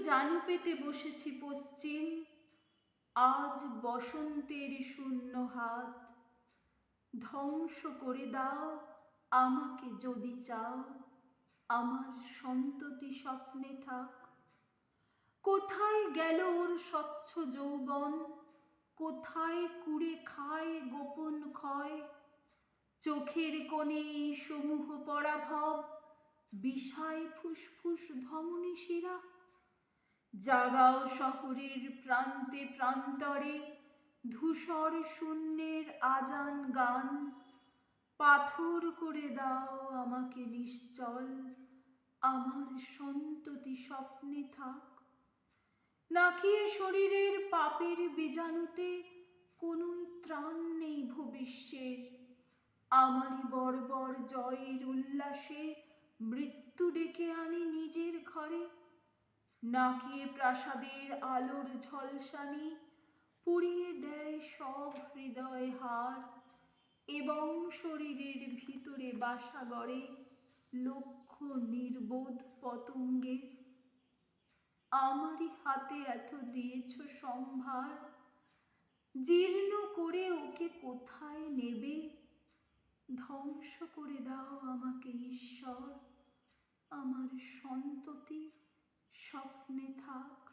জানু পেতে বসেছি পশ্চিম। আজ বসন্তের শূন্য হাত। ধ্বংস করে দাও, আমাকে যদি চাও। আমার সন্ততি স্বপ্নে থাক। কোথায় গেল ওর স্বচ্ছ যৌবন? কোথায় কুড়ে খায় গোপন ক্ষয়? চোখের কোণে সমূহ পরাভব, বিষায় ফুসফুস ধমনী শিরা। জাগাও শহরের প্রান্তে প্রান্তরে, ধূসর শূন্যের আজান গান। পাথর করে দাও আমাকে নিশ্চল, আমার সন্ততি স্বপ্নে থাক। নাকি শরীরের পাপের বীজাণুতে কোনোই ত্রাণ নেই ভবিষ্যের? আমারই বর্বর জয়ের উল্লাসে মৃত্যু ডেকে আনি নিজের ঘরে নাকি প্রাসাদের আলোর ঝলসানি পুড়িয়ে দেয় সব হৃদয় হার? এবং শরীরের ভিতরে বাসা গড়ে লক্ষ নির্বোধ পতঙ্গে। আমারই হাতে এত দিয়েছ সম্ভার, জীর্ণ করে ওকে কোথায় নেবে? ধ্বংস করে দাও আমাকে, ঈশ্বর। আমার সন্ততি স্বপ্নে থাক